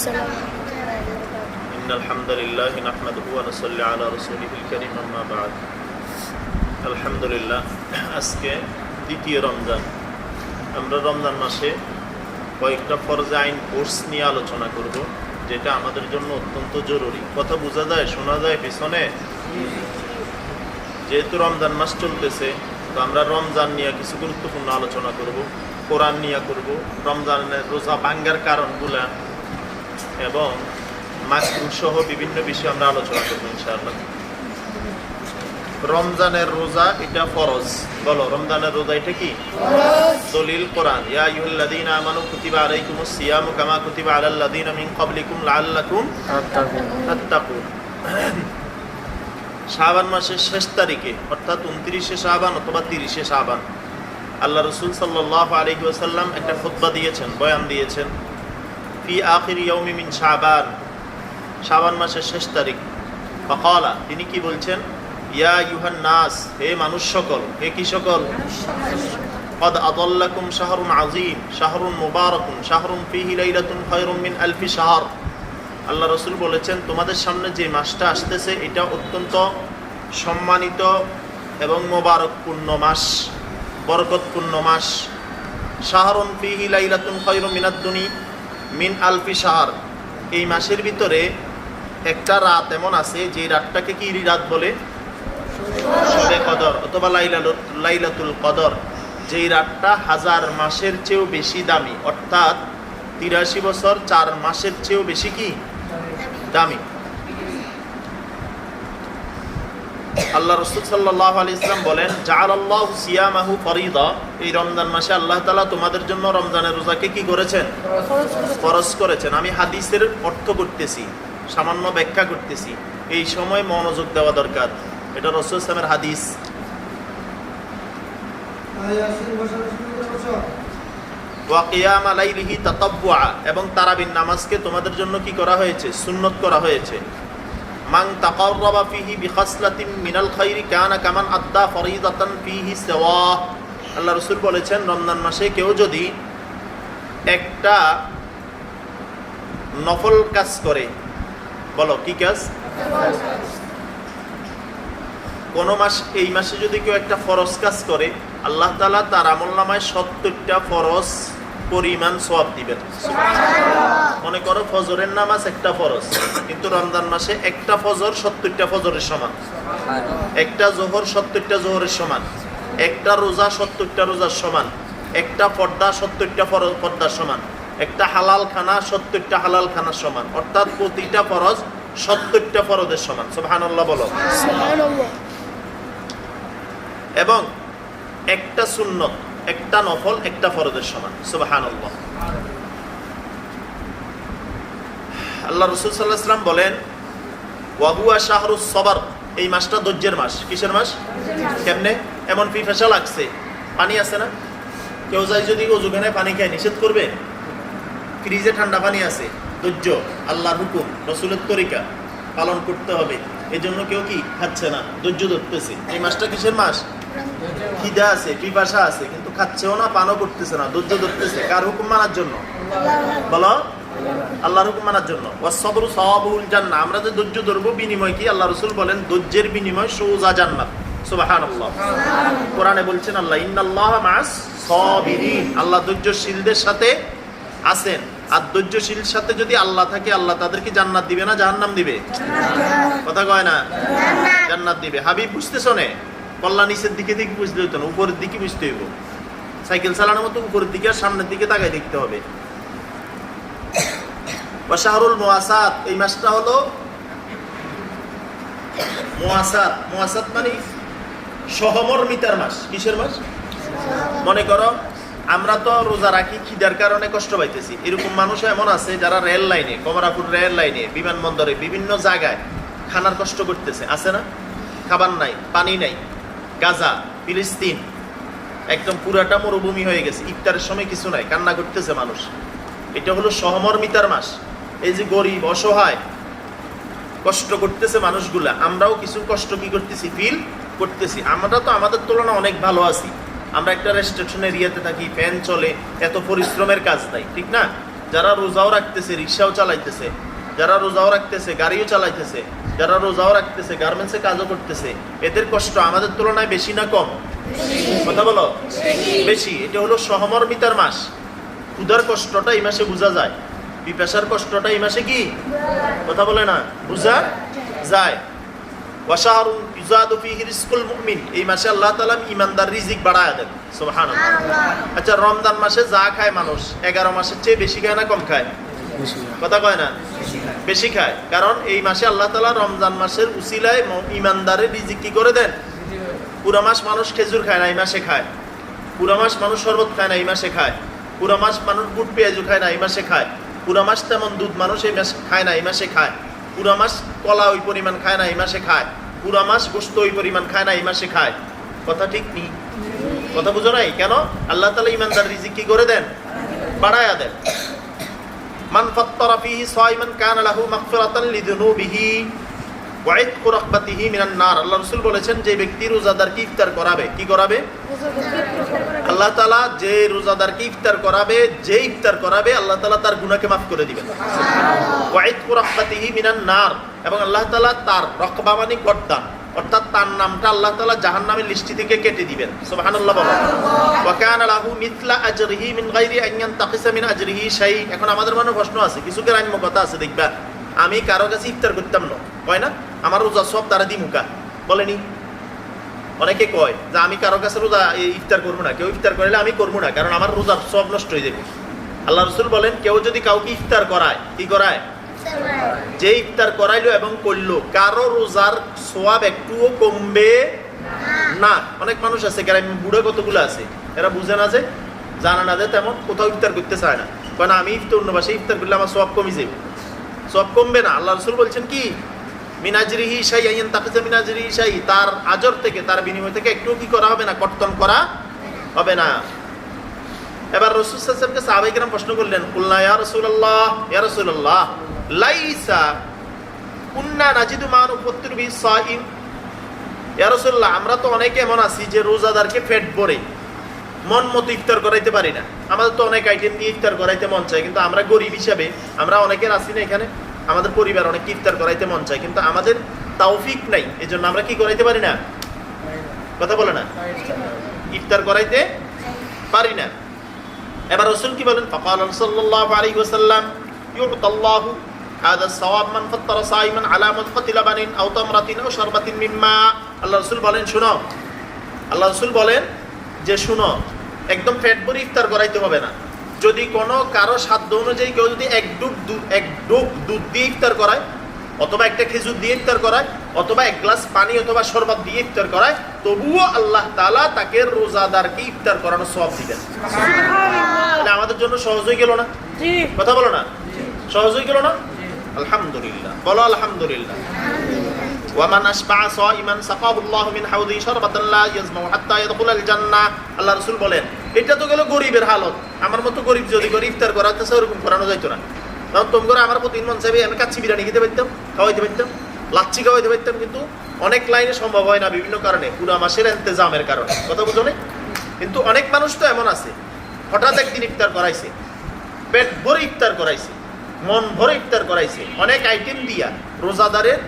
السلام ورحمة الله وبركاته إن الحمد لله نحمده ونصلي على رسوله الكريم أما بعد الحمد لله আজকে দ্বিতীয় রমজান আমরা রমজান মাসে কয়েকটা ফরজে আইন কোর্স নিয়ে আলোচনা করব যেটা আমাদের জন্য অত্যন্ত জরুরি কথা বোঝা যায় শোনা যায় পিছনে যেহেতু রমজান মাস চলতেছে তো আমরা রমজান নিয়ে কিছু গুরুত্বপূর্ণ আলোচনা করব কোরআন নিয়ে করব রমজানের রোজা ভাঙ্গার কারণগুলা এবং মাকরু সহ বিভিন্ন বিষয়ে আমরা আলোচনা করব ইনশাআল্লাহ। রমজানের রোজা এটা ফরজ। বলো রমজানের রোজা এটা কি? দলিল কোরআন। ইয়া আইয়ুহাল্লাযীনা আমানু কুতিবা আলাইকুমুস সিয়ামু কামা কুতিবা আলাল লাযীনা মিন ক্বাবলিকুম লাআল্লাকুম তাত্তাকুন শাবান মাসের শেষ তারিখে অর্থাৎ উনত্রিশে শাবান অথবা তিরিশে শাবান আল্লাহ রসুল সাল্লাহ আলহি ওয়াসাল্লাম একটা খুতবা দিয়েছেন বয়ান দিয়েছেন। ফি আখির ইয়ৌমি মিন শাবান শাবান মাসের শেষ তারিখ ফকালা তিনি কি বলছেন ইয়া ইউহান নাস হে মানুষ সকল হে কি সকল قد أضلكم شهر عظيم شهر مبارك شهر فيه ليلة خير من ألف شهر আল্লাহ রসুল বলেছেন তোমাদের সামনে যে মাসটা আসতেছে এটা অত্যন্ত সম্মানিত এবং মোবারকপূর্ণ মাস বরকতপূর্ণ মাস শাহরুন ফিহি লাইলাতুন খৈর মিনাদ্দুনি মিন আলফি সাহার এই মাসের ভিতরে একটা রাত এমন আছে যে রাতটাকে কি রাত বলে? সবে কদর অথবা লাইলা লাইলাতুল কদর। যেই রাতটা হাজার মাসের চেয়েও বেশি দামি। অর্থাৎ তিরাশি বছর চার মাসের চেয়েও বেশি কি? দামি। আল্লাহ রসুল সাল্লাহ আলি ইসলাম বলেন জাল সিয়ামাহু ফরিদা। এই রমজান মাসে আল্লাহ তালা তোমাদের জন্য রমজানের রোজাকে কি করেছেন? ফরজ করেছেন। আমি হাদিসের অর্থ করতেছি, সামান্য ব্যাখ্যা করতেছি। এই সময় মনোযোগ দেওয়া দরকার। এটা রসুল ইসলামের হাদিস। এবং তারাবিন নামাজকে তোমাদের জন্য কি করা হয়েছে? সুন্নত করা হয়েছে। মান তাকাররাবা ফিহি বিখাসলাতিন মিনাল খাইরি কানা কামান আদ্দা ফরিদাতান ফিহি সাওয়া। আল্লাহ রাসূল বলেছেন, রমজান মাসে কেউ যদি একটা নফল কাজ করে, বলো কি কাজ? কোন মাস, এই মাসে যদি কেউ একটা ফরজ কাজ করে, আল্লাহ তালা তার আমল নামায় সত্তরটা ফরজ পরিমাণ সব দিবেন। মনে করো ফজরের নামাজ একটা ফরজ কিন্তু রমজান মাসে একটা ফজর সত্তরটা ফজরের সমান। হ্যাঁ। একটা জোহর সত্তরটা জোহরের সমান। একটা রোজা সত্তরটা রোজার সমান। একটা পর্দা সত্তরটা পর্দার সমান। একটা হালাল খানা সত্তরটা হালাল খানার সমান। অর্থাৎ প্রতিটা ফরজ সত্তরটা ফরজের সমান। সোহানাল্লাহ বলো। এবং একটা সুন্নত। একটা নফল, একটা ফরজের সমান। সুবাহান আল্লাহ রসুল সাল্লাহ বলেন ওয়াহুয়া শাহরুস সবার। এই মাসটা ধৈর্যের মাস। কিসের মাস? কেমনে? এমন ফি পিফাসা লাগছে। পানি আছে না? কেউ যাই যদি অজুখানে পানি খায়, নিষেধ করবে? ফ্রিজে ঠান্ডা পানি আছে। ধৈর্য, আল্লাহর হুকুম, রসুলের তরিকা পালন করতে হবে। এই জন্য কেউ কি? খাচ্ছে না। ধৈর্য ধরতেছে। এই মাসটা কিসের মাস? খিদা আছে পিপাসা আছে কিন্তু খাচ্ছেও না পানও করতেছে না ধৈর্য ধরতেছে। কার হুকুম মানার জন্য? বলো। আল্লাহর হুকুম মানার জন্য। ওয়াসবরু আমরা যে ধৈর্য ধরবো বিনিময় কি? আল্লাহ রাসূল বলেন ধৈর্যের বিনিময় সোজা জান্নাত। সুবহানাল্লাহ। কোরআনে বলছেন আল্লাহ ইন্নাল্লাহ মাস সাবিরিন। আল্লাহ ধৈর্যশীলদের সাথে আছেন। আর ধৈর্যশীল সাথে যদি আল্লাহ থাকে আল্লাহ তাদেরকে জান্নাত দিবে না জাহান্নাম দিবে? কথা কয় না? জান্নাত দিবে। হাবিব বুঝতেছো নে? কল্লা নিচের দিকে দিকে বুঝতে হইতো না, উপরের দিকে বুঝতে হইব। সাইকেল চালানোর মতো উপরের দিকে আর সামনের দিকে তাকায় দেখতে হবে। শাহরুল মোয়াসাত এই মাসটা হলো মোয়াসাত মোয়াসাত মানে সহমর্মিতার মাস। কিসের মাস? মনে করো, আমরা তো রোজা রাখি, খিদার কারণে কষ্ট পাইতেছি। এরকম মানুষ এমন আছে যারা রেল লাইনে কমরাপুর রেল লাইনে, বিমানবন্দরে বিভিন্ন জায়গায় খানার কষ্ট করতেছে। আছে না? খাবার নাই, পানি নাই। গাজা, ফিলিস্তিন, একদম পুরাটা মরুভূমি হয়ে গেছে। ইফতারের সময় কিছু নাই, কান্না করতেছে মানুষ। এটা হলো সহমর্মিতার মাস। এই যে গরিব, অসহায়, কষ্ট করতেছে মানুষগুলা। আমরাও কিছু কষ্ট কি করতেছি ফিল করতেছি। আমরা তো আমাদের তুলনায় অনেক ভালো আছি। আমরা একটা রেস্ট্রিকশন এরিয়াতে থাকি ফ্যান চলে, এত পরিশ্রমের কাজ নাই, ঠিক না? যারা রোজাও রাখতেছে, রিক্সাও চালাইতেছে, যারা রোজাও রাখতেছে, গাড়িও চালাইতেছে যারা রোজাও রাখতেছে গার্মেন্টসে কাজও করতেছে, এদের কষ্ট আমাদের তুলনায় বেশি না কম? কথা বলো? বেশি। এটা হলো সহমর্মিতার মাস। ক্ষুধার কষ্টটা এই মাসে বোঝা যায়। পিপাসার কষ্টটা এই মাসে কি? কথা বলে না। বোঝা যায়। এই মাসে আল্লাহ তাআলা ইমানদার রিজিক বাড়ায় দেন। সুবহানাল্লাহ। আচ্ছা রমজান মাসে যা খায় মানুষ, এগারো মাসের চেয়ে বেশি খায় না কম খায়? কথা কয় না? বেশি খায়। কারণ এই মাসে আল্লাহ তালা রমজান মাসের উসিলায় ম- ইমানদারের রিজিক কি করে দেন? পুরা মাস মানুষ খেজুর খায় না, এই মাসে খায়। পুরা মাস মানুষ শরবত খায় না, এই মাসে খায়। পুরা মাস মানুষ বুট পেঁয়াজু খায় না, এই মাসে খায়। পুরা মাস তেমন দুধ মানুষ এই মাসে খায় না, এই মাসে খায়। পুরা মাস কলা ওই পরিমাণ খায় না, এই মাসে খায়। পুরা মাস গোস্ত ওই পরিমাণ খায় না, এই মাসে খায়। কথা ঠিক নেই কথা বুঝো নাই? কেন? আল্লাহ তালা ইমানদার রিজিক কি করে দেন? বাড়ায়া দেন। মান ফাত্তারা ফিহি সাইমান কানা লাহু মাগফিরাতান লিযুনুবিহি ওয়া ইতকু রাকবাতিহি মিনান নার। আল্লাহ রাসূল বলেছেন যে ব্যক্তি রোজাদারকে ইফতার করাবে কি করাবে? আল্লাহ তাআলা যে রোজাদারকে ইফতার করাবে যে ইফতার করাবে আল্লাহ তাআলা তার গুনাহকে মাফ করে দিবেন। ওয়া ইতকু রাকবাতিহি মিনান নার। এবং আল্লাহ তাআলা তার রকবা মানে গর্দান। অর্থাৎ তার নামটা আল্লাহ তাআলা জাহান্নামের লিস্টি থেকে কেটে দিবেন। সুবহানাল্লাহ লাহু মিথলা এখন আমাদের মনে প্রশ্ন আছে, কিছু গ্রাম্য কথা আছে, দেখবা। আমি কারও কাছে ইফতার করতাম না। কয় না? আমার রোজা সব তারা দি মুকা বলেনি। অনেকে কয় যে আমি কারও কাছে রোজা ইফতার করব না। কেউ ইফতার করলে আমি করব না, কারণ আমার রোজার সব নষ্ট হয়ে যাবে। আল্লাহ রসুল বলেন, কেউ যদি কাউকে ইফতার করায়, কি করায়? যে ইফতার করাইলো এবং করল কারও রোজার সোয়াব একটুও কমবে না। অনেক মানুষ আছে গ্রামে বুড়ো কতগুলো আছে? এরা বুঝে না যে জানা না যে তেমন কোথাও ইফতার করতে চায় না। কারণ আমি ইফতার অন্য বাসায় ইফতার করলে আমার সব কমে যাবে। সব কমবে না। আল্লাহ রসুল বলছেন কি মিনাজরিহি শাই আইন তাকিজা মিনাজরিহি শাই তার আজর থেকে তার বিনিময় থেকে একটু কি করা হবে না? কর্তন করা হবে না। এবার রসুল সাহেবকে সাহাবাইকেরাম প্রশ্ন করলেন কুল্লা ইয়া রাসূলুল্লাহ? ইয়া রাসূলুল্লাহ। লাইসা কুন্না নাজিদু মানু ফত্তুর বি সাইম। ইয়া রাসূলুল্লাহ, আমরা তো অনেকে এমন আছি যে রোজাদারকে পেট ভরে মন মতো ইফতার করাইতে পারি না। আমাদের তো অনেক আইটেম দিয়ে ইফতার করাইতে মন চায়, কিন্তু আমরা গরিব হিসাবে, আমরা অনেকের আছি না এখানে, আমাদের পরিবার অনেক ইফতার করাইতে মন চায়, কিন্তু আমাদের তাওফিক নাই এই জন্য আমরা কি করাইতে পারি না? কথা বলে না? ইফতার করাইতে পারি না। এবার রসুল কি বলেন? ফকাল সাল্লাল্লাহু আলাইহি ওয়াসাল্লাম, ইউতাল্লাহু هذا الثواب من فطر صائما على مدقة لبن أو تمرة أو شربة مما আল্লাহ রসুল বলেন শুনো আল্লাহ রসুল বলেন যে শুনো একদম পেট ভরে ইফতার করাইতে হবে না যদি কোনো কারো সাধ্য অনুযায়ী কেউ যদি এক ডুব দুধ এক ডুব দুধ দিয়ে ইফতার করায় অথবা একটা খেজুর দিয়ে ইফতার করায় অথবা এক গ্লাস পানি অথবা শরবত দিয়ে ইফতার করায় তবুও আল্লাহ তাআলা তাকে রোজাদারকে ইফতার করানো সব দিবেন তাহলে আমাদের জন্য সহজ হয়ে গেল না কথা বলো না সহজ হয়ে গেল না আলহামদুলিল্লাহ। বলো আলহামদুলিল্লাহ। ওয়ামান আসবাআ সাইমান সাকাহুল্লাহু মিন হাউদি শারবাতান লা ইয়াজমাউ হাত্তা ইয়াদখুলাল জান্নাহ আল্লাহ রাসূল বলেন, এটা তো গেল গরিবের হালত। আমার মতো গরিব যদি করে ইফতার করাতেছে ওরকম করানো যাইতো না। তখন তুমি করে আমার প্রতিদিন মন চাইবে, আমি কাচ্চি বিরিয়ানি খেতে পারতাম, খাওয়াইতে পারতাম, লাচ্ছি খাওয়াইতে পারতাম, কিন্তু অনেক লাইনে সম্ভব হয় না বিভিন্ন কারণে, পুরো মাসের এন্তেজামের কারণে। কথা বুঝো? কিন্তু অনেক মানুষ তো এমন আছে, হঠাৎ একদিন ইফতার করাইছে, পেট ভরে ইফতার করাইছে মন ভরে ইফতার করাইছে। অনেক আইটেম দিয়া রোজাদারের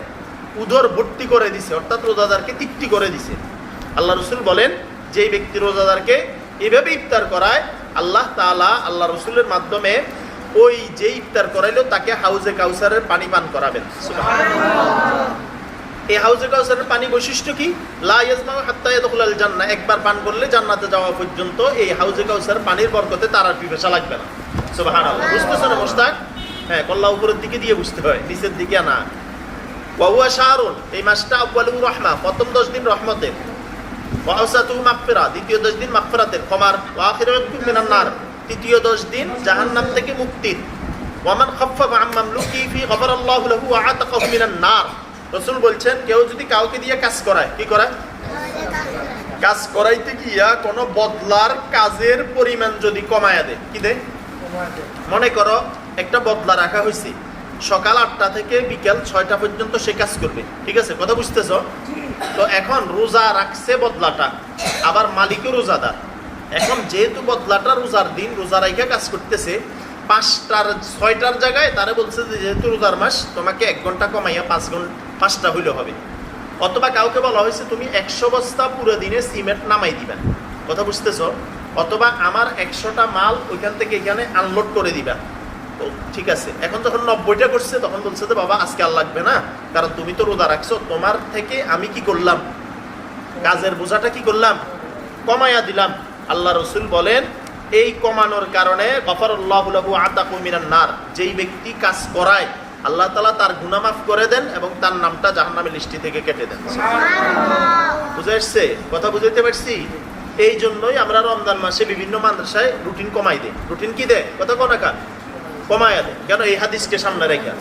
উদর ভর্তি করে দিছে, অর্থাৎ রোজাদারকে তৃপ্তি করে দিছে। আল্লাহ রসুল বলেন যে ব্যক্তি রোজাদারকে এভাবে ইফতার করায়, আল্লাহ তালা আল্লাহ রসুলের মাধ্যমে ওই যে ইফতার করাইলো, তাকে হাউজে কাউসারের পানি পান করাবেন। এই হাউজে কাউসারের পানি বৈশিষ্ট্য কি? লা ইয়াজমাউ হাত্তা ইয়াদখুলাল জান্নাহ। একবার পান করলে জান্নাতে যাওয়া পর্যন্ত এই হাউজে কাউসার পানির বরকতে তার আর পিপাসা লাগবে না। সুবহানাল্লাহ। বুঝতেছো না মোস্তাক হ্যাঁ কল্লা উপরের দিকে দিয়ে বুঝতে হয় নিচের দিকে না। ওয়াহুয়া শাহরুন এই মাসটা আব্বালু রহমা প্রথম দশ দিন রহমতের ওয়াউসাতু মাগফিরা দ্বিতীয় দশ দিন মাগফিরাতের ক্ষমার ওয়া আখিরাতু মিনান তৃতীয় দশ দিন জাহান্নাম থেকে মুক্তির। ওয়ামান খাফফাফা আম মামলুকি ফি গফারাল্লাহু লাহু ওয়া আতাকাহু মিনান নার। রাসূল বলছেন কেউ যদি কাউকে দিয়ে কাজ করায় কি করায়? কাজ করাইতে গিয়া কোনো বদলার কাজের পরিমাণ যদি কমায়া দেয় কি দেয়। মনে করো একটা বদলা রাখা হয়েছে সকাল আটটা থেকে বিকেল ছয়টা পর্যন্ত সে কাজ করবে। ঠিক আছে? কথা বুঝতেছ? তো এখন রোজা রাখছে বদলাটা আবার মালিকও রোজাদার। এখন যেহেতু বদলাটা রোজার দিন রোজা রাইখা কাজ করতেছে পাঁচটার ছয়টার জায়গায় তারা বলছে যে যেহেতু রোজার মাস তোমাকে এক ঘণ্টা কমাইয়া পাঁচ ঘণ্টা পাঁচটা হইলে হবে। অথবা কাউকে বলা হয়েছে তুমি একশো বস্তা পুরো দিনে সিমেন্ট নামাই দিবা। কথা বুঝতেছ? অথবা আমার একশোটা মাল ওইখান থেকে এখানে আনলোড করে দিবা। ঠিক আছে। এখন যখন নব্বইটা করছে তখন বলছে যে বাবা আজকে আর লাগবে না। কারণ তুমি তো রোদা রাখছো তোমার থেকে আমি কি করলাম? কাজের বোঝাটা কি করলাম? কমাইয়া দিলাম। আল্লাহ রসুল বলেন এই কমানোর কারণে নার। যেই ব্যক্তি কাজ করায় আল্লাহ তালা তার গুনামাফ করে দেন এবং তার নামটা জাহান্নামের লিস্টি থেকে কেটে দেন। বুঝে আসছে? কথা বুঝাইতে পারছি? এই জন্যই আমরা রমজান মাসে বিভিন্ন মাদ্রাসায় রুটিন কমাই দেয় রুটিন কি দেয়? কথা কোনাকা কমায়া দেয়। কেন এই হাদিসকে সামনে রেখে?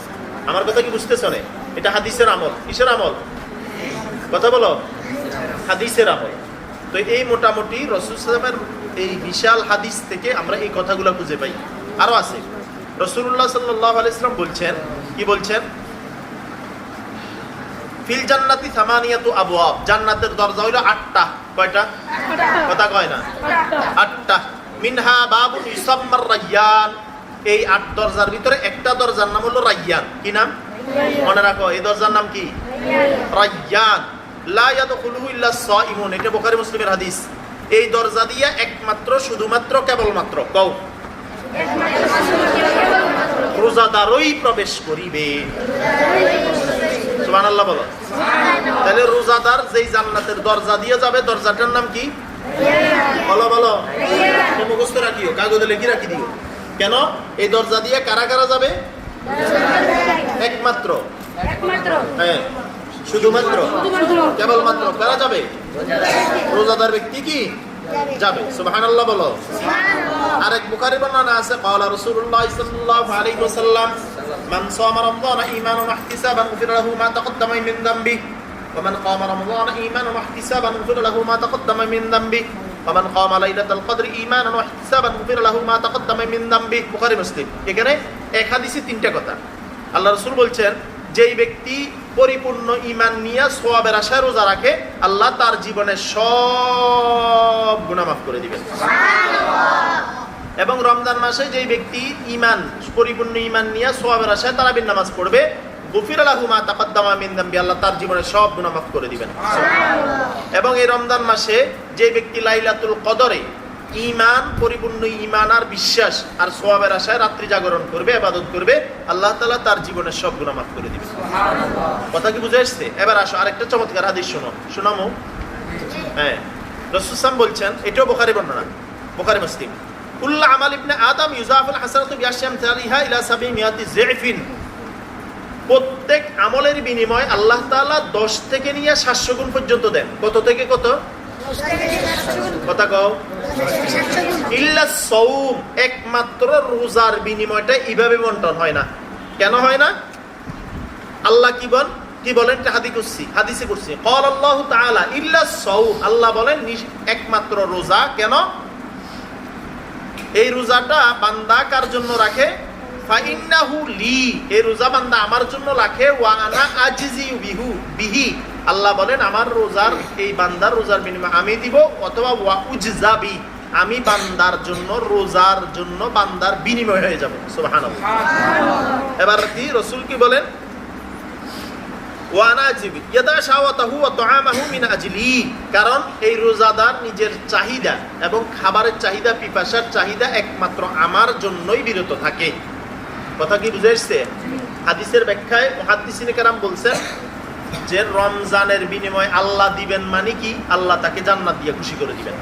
আমার কথা কি বুঝতেছ না? এটা হাদিসের আমল। কিসের আমল? কথা বলো। হাদিসের আমল। তো এই মোটামুটি রসুল সালামের এই বিশাল হাদিস থেকে আমরা এই কথাগুলো খুঁজে পাই। আরও আছে। রসুল্লাহ সাল্লাহ আলাইসলাম বলছেন কি বলছেন? ফিল জান্নাতি থামানিয়াতু আবওয়াব। জান্নাতের দরজা হইল আটটা। কয়টা? কথা কয় না? আটটা। মিনহা বাবু ইসাম্মার রাইয়ান। এই আট দরজার ভিতরে একটা দরজার নাম হলো রাইয়ান। কি নাম? মনে রাখো, এই দরজার নাম কি? রাইয়ান। এটা এই দিয়া একমাত্র কও। তাহলে রোজাদার যেই জান্নাতের দরজা দিয়ে যাবে, দরজাটার নাম কি? বলো বলো। মুখস্থ রাখিও, কাগজে লিখে রাখি দিও কেন? এই দরজা দিয়ে কারা কারা যাবে? একমাত্র। হ্যাঁ শুধুমাত্র। কেবলমাত্র। কারা যাবে? রোজাদার ব্যক্তি কি? যাবে। সুবাহান আল্লাহ বলো। আর এক বুখারি বর্ণনা আছে কাওলা রাসূলুল্লাহ সাল্লাল্লাহু আলাইহি ওয়াসাল্লাম মান সাম রমজান ঈমানান ওয়া ইহতিসাবান গফির লাহু মা তাকদ্দামা মিন দামবি ওয়া মান কাম রমজান ঈমানান ওয়া ইহতিসাবান গফির লাহু মা তাকদ্দামা মিন দামবি ফামান কামা লাইলাতাল কদর ঈমানান ওয়া ইহতিসাবান গুফির লাহু মা তাকদ্দামা মিন যামবিহি বুখারী, মুসলিম। এখানে এক হাদিসে তিনটা কথা। আল্লাহ রাসূল বলছেন, যেই ব্যক্তি পরিপূর্ণ ইমান নিয়ে সোয়াবের আশায় রোজা রাখে, আল্লাহ তার জীবনে সব গুণামাফ করে দিবেন। এবং রমজান মাসে যেই ব্যক্তি ইমান পরিপূর্ণ ইমান নিয়ে সোয়াবের আশায় তারাবির নামাজ পড়বে গুফির আলাহু মা তাকাদ্দামা মিন দাম্বি আল্লাহ তার জীবনে সব গুনাহ মাফ করে দিবেন। এবং এই রমজান মাসে যে ব্যক্তি লাইলাতুল কদরে ইমান পরিপূর্ণ ইমান আর বিশ্বাস আর সোয়াবের আশায় রাত্রি জাগরণ করবে আবাদত করবে আল্লাহ তাআলা তার জীবনের সব গুনাহ মাফ করে দিবেন। কথা কি বুঝে আসছে এবার আসো আরেকটা চমৎকার হাদিস শোনো। শোনামো? হ্যাঁ। রসুসাম বলছেন এটাও বোখারি বর্ণনা বোখারি মুসলিম। কুল্লা আমাল ইবনে আদম ইউজাফুল হাসানাতু বিআশাম তালিহা ইলা সাবি মিয়াতি জিফিন প্রত্যেক আমলের বিনিময় আল্লাহ তাআলা 10 থেকে নিয়ে 700 গুণ পর্যন্ত দেন। কত থেকে কত? কথা কও। ইল্লা সৌম একমাত্র রোজার বিনিময়টা এইভাবে বন্টন হয় না। কেন হয় না? আল্লাহ কি বল? কি বলেন? হাদি করছি হাদিসে করছি। কল আল্লাহ তাআলা ইল্লা সৌম আল্লাহ বলেন একমাত্র রোজা। কেন? এই রোজাটা বান্দা কার জন্য রাখে? ফাইন্নাহু লি এই রোজা বান্দা আমার জন্য রাখে ওয়া আনা আজিজি বিহু বিহি। আল্লাহ বলেন আমার রোজার এই বান্দার রোজার বিনিময় আমি দিব অথবা ওয়া উজজাবি আমি বান্দার জন্য রোজার জন্য বান্দার বিনিময় হয়ে যাব। সুবহানাল্লাহ। এবার কি রসুল কি বলেন? ওয়ানা জিবি ইয়াদা শাওয়াতাহু ওয়া তুআমাহু মিন আজলি। কারণ এই রোজাদার নিজের চাহিদা এবং খাবারের চাহিদা পিপাসার চাহিদা একমাত্র আমার জন্যই বিরত থাকে। কথা কি বুঝে এসছে হাদিসের ব্যাখ্যায় মুহাদ্দিসিনে কেরাম বলছেন যে, রমজানের বিনিময় আল্লাহ দিবেন মানে কি? আল্লাহ তাকে জান্নাত দিয়ে খুশি করে দিবেন।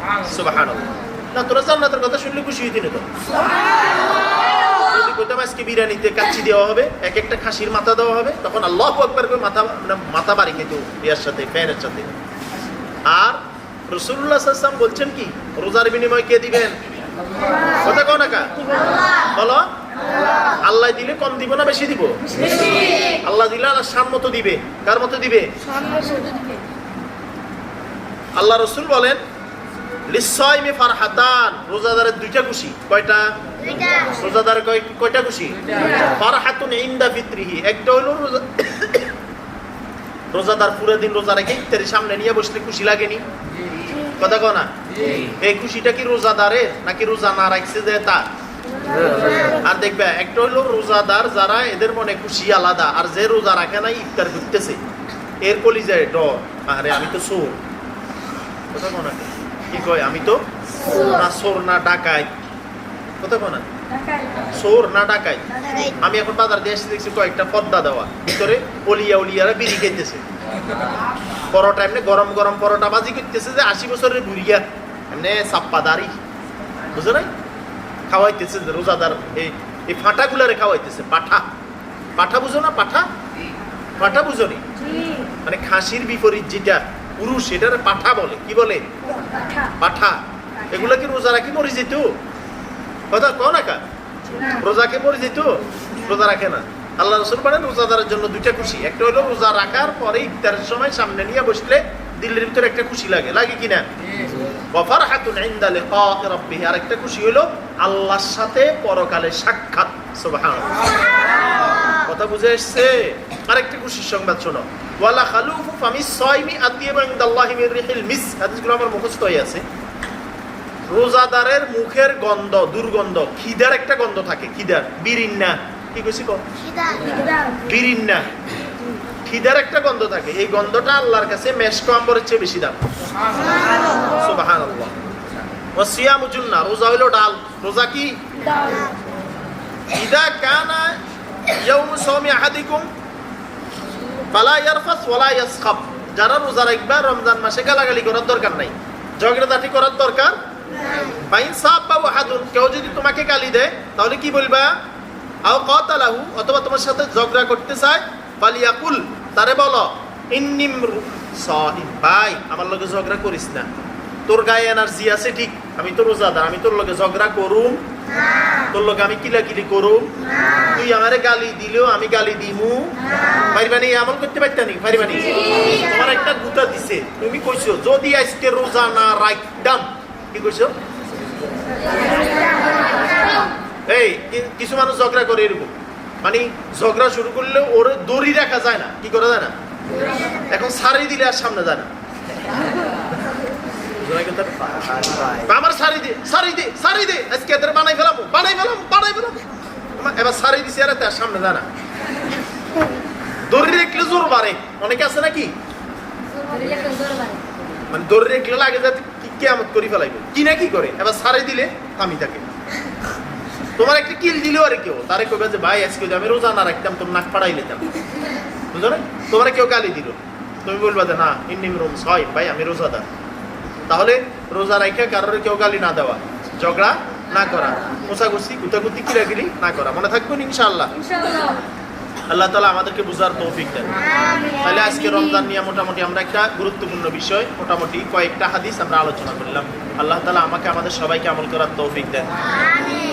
না, তোরা জান্নাতের কথা শুনলে খুশি না তো? বিরিয়ানিতে দেওয়া হবে, এক একটা খাসির মাথা দেওয়া হবে, তখন করে মাথা মানে মাথা সাথে সাথে। আর রসুল্লাহ বলছেন কি? রোজার বিনিময় কে দিবেন? কথা কও না কা? বলো। আল্লাহ দিলে কম দিব না বেশি দিব? আল্লাহ দিলে আল্লাহ সান মতো দিবে। কার মতো দিবে? আল্লাহ রসুল বলেন লিসাইমি ফারহাতান রোজাদারের দুইটা খুশি। কয়টা? খুশি? ফারহাতুন ইনদা ফিত্রিহি। একটা হলো রোজা রোজাদার পুরো দিন রোজা রেখে ইফতারি সামনে নিয়ে বসলে খুশি লাগেনি? কথা কও না? এই খুশিটা কি রোজাদারের নাকি রোজা না রাখছে যে তার? আর দেখবে একটা হলো রোজাদার যারা এদের মনে খুশি আলাদা আর যে রোজা রাখে নাই ইফতার করতেছে এর কলি যায় ডর। আরে আমি তো সোর কথা কোন কি? কয়? আমি তো না সোর না ডাকাই। কথা কোন সোর না ডাকাই। আমি এখন বাজার দিয়ে এসে দেখছি কয়েকটা পদ্মা দেওয়া। ভিতরে অলিয়া উলিয়ারা বিড়ি খেতেছে পরোটা এমনি গরম গরম পরোটা বাজি করতেছে যে আশি বছরের বুড়িয়া এমনি সাপ্পা দাড়ি বুঝো নাই? খাওয়াইতেছে রোজাদার এই এই ফাঁটাগুলারে খাওয়াইতেছে পাঠা। পাঠা বুঝো না পাঠা? পাঠা বুঝো নি? মানে খাসির বিপরীত যেটা পুরুষ এটার পাঠা বলে। কি বলে? পাঠা। এগুলা কি রোজা রাখি মরে যেত? কথা কও না কা রোজাকে মরে যেত? রোজা রাখে না। আল্লাহ রসুল বলেন রোজাদারের জন্য দুইটা খুশি। একটা হলো রোজা রাখার পরে ইফতারের সময় সামনে নিয়ে বসলে দিল্লির ভিতরে একটা খুশি লাগে। লাগে কিনা ওয়াফার হাতুন ইনদা লিকাই রাব্বিহি। আর খুশি হলো আল্লাহর সাথে পরকালে সাক্ষাৎ। সুবহানাল্লাহ। কথা বুঝে এসছে? আরেকটা খুশির সংবাদ শোনো। ওয়ালা খালুফু ফামিস সাইমি আতিয়াবা ইনদাল্লাহি মির রিহিল মিস। হাদিসগুলো আমার মুখস্থ হয়ে আছে। রোজাদারের মুখের গন্ধ দুর্গন্ধ খিদার একটা গন্ধ থাকে। খিদার বিরিন্না। কি কইছি কো বিরিন্না। খিদার একটা গন্ধ থাকে। এই গন্ধটা আল্লাহর কাছে মেশকো আম্বরের চেয়ে বেশি দাম। সুবহানাল্লাহ। ওয়া সিয়ামু জুন্না রোজা হইল ডাল। রোজা কি? ইদা কানা ইয়াউমু সাওমি আহাদিকুম ফালা ইয়ারফাস ওয়ালা ইয়াসখাব। যারা রোজা রাখবে রমজান মাসে গালাগালি করার দরকার নাই। ঝগড়াঝাটি করার দরকার ফাইন সাব বা ওয়াহাদুন কেউ যদি তোমাকে গালি দেয় তাহলে কি বলবা? আও কাতালাহু অথবা তোমার সাথে ঝগড়া করতে চায় ফালিয়াকুল। তারে বলো ইন্নিম ভাই আমার লগে ঝগড়া করিস না। তোর গায়ে এনার্জি আছে ঠিক আমি তো রোজাদার আমি তোর লগে ঝগড়া করুম? তোর লগে আমি কিলাকিলি করুম? তুই আমারে গালি দিলেও আমি গালি দিমু? পারিবানি আমল করতে পারতানি পারিবানি তোমার একটা গুতা দিছে তুমি কইছো যদি আজকে রোজা না রাখতাম কি কইছো? এই কিছু মানুষ ঝগড়া করে এরকম। মানে ঝগড়া শুরু করলে ওর দড়ি রাখা যায় না। কি করা যায় না? এখন সারি দিলে আর সামনে যায় না? আমার সারি দে সারি দে সারি দে। আজকে এদের বানাই ফেলাম বানাই ফেলাম বানাই ফেলাম। আমার এবার সারি দিছি আর তার সামনে যায় না। দড়ি রেখলে জোর বাড়ে। অনেকে আছে নাকি? মানে দড়ি রেখলে লাগে যাতে কি কেমত করি ফেলাইব। কি না কি করে? এবার সারি দিলে থামি থাকে। তোমার একটা কিল দিলেও আর কেউ। তারে কবে যে ভাই আজকে আমি রোজা না রাখতাম তুমি নাক পাড়াই নিতাম। বুঝলো না? তোমার কেউ গালি দিল। তুমি বলবা যে না ইন্নিম রুম ছয় ভাই আমি রোজা রোজাদার। তাহলে রোজা রাখে কারোর কেউ গালি না দেওয়া ঝগড়া না করা কোষাগুছি গুতাগুতি কিরাকিরি না করা। মনে থাকবেন ইনশাআল্লাহ? আল্লাহ তালা আমাদেরকে বুঝার তৌফিক দেন। তাহলে আজকে রমজান নিয়ে মোটামুটি আমরা একটা গুরুত্বপূর্ণ বিষয় মোটামুটি কয়েকটা হাদিস আমরা আলোচনা করলাম। আল্লাহ তালা আমাকে আমাদের সবাইকে আমল করার তৌফিক দেন।